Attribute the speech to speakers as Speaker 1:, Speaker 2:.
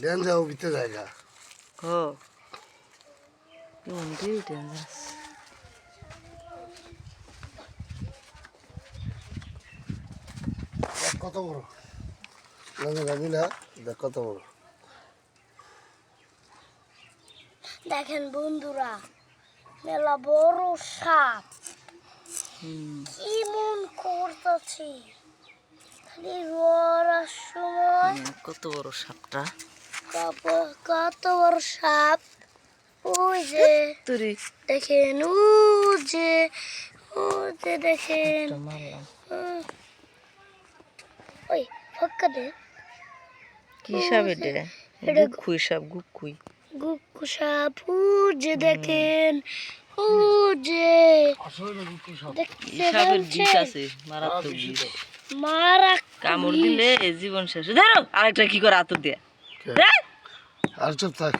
Speaker 1: জায়গা।
Speaker 2: ও। কেমন দিয়ে ডেঞ্জারাস
Speaker 1: কত বড়। লাগে রামিলা দেখ কত বড়।
Speaker 3: দেখেন বন্ধুরা মেলা বড় সাপ।
Speaker 2: হুম।
Speaker 3: কি মন করতেছি। খালি রোয়ার সময়।
Speaker 2: কত বড় সাপটা।
Speaker 3: কত- বড় সাপ। ওই যে
Speaker 2: তুরি।
Speaker 3: দেখেন যে ওই যে দেখেন। ওই ফক্কা দে।
Speaker 2: কি সাপ এটা? গুক্ষুই সাপ গুক্ষুই
Speaker 3: সাপ ও যে দেখেন ও যে।
Speaker 2: সাপের বিষ আছে মারাত্মক বিষ।
Speaker 3: মারা
Speaker 2: কামড় দিলে জীবন শেষ। ধরো আরেকটা কি করে আতর দিয়ে?
Speaker 1: Okay. Arjun tak.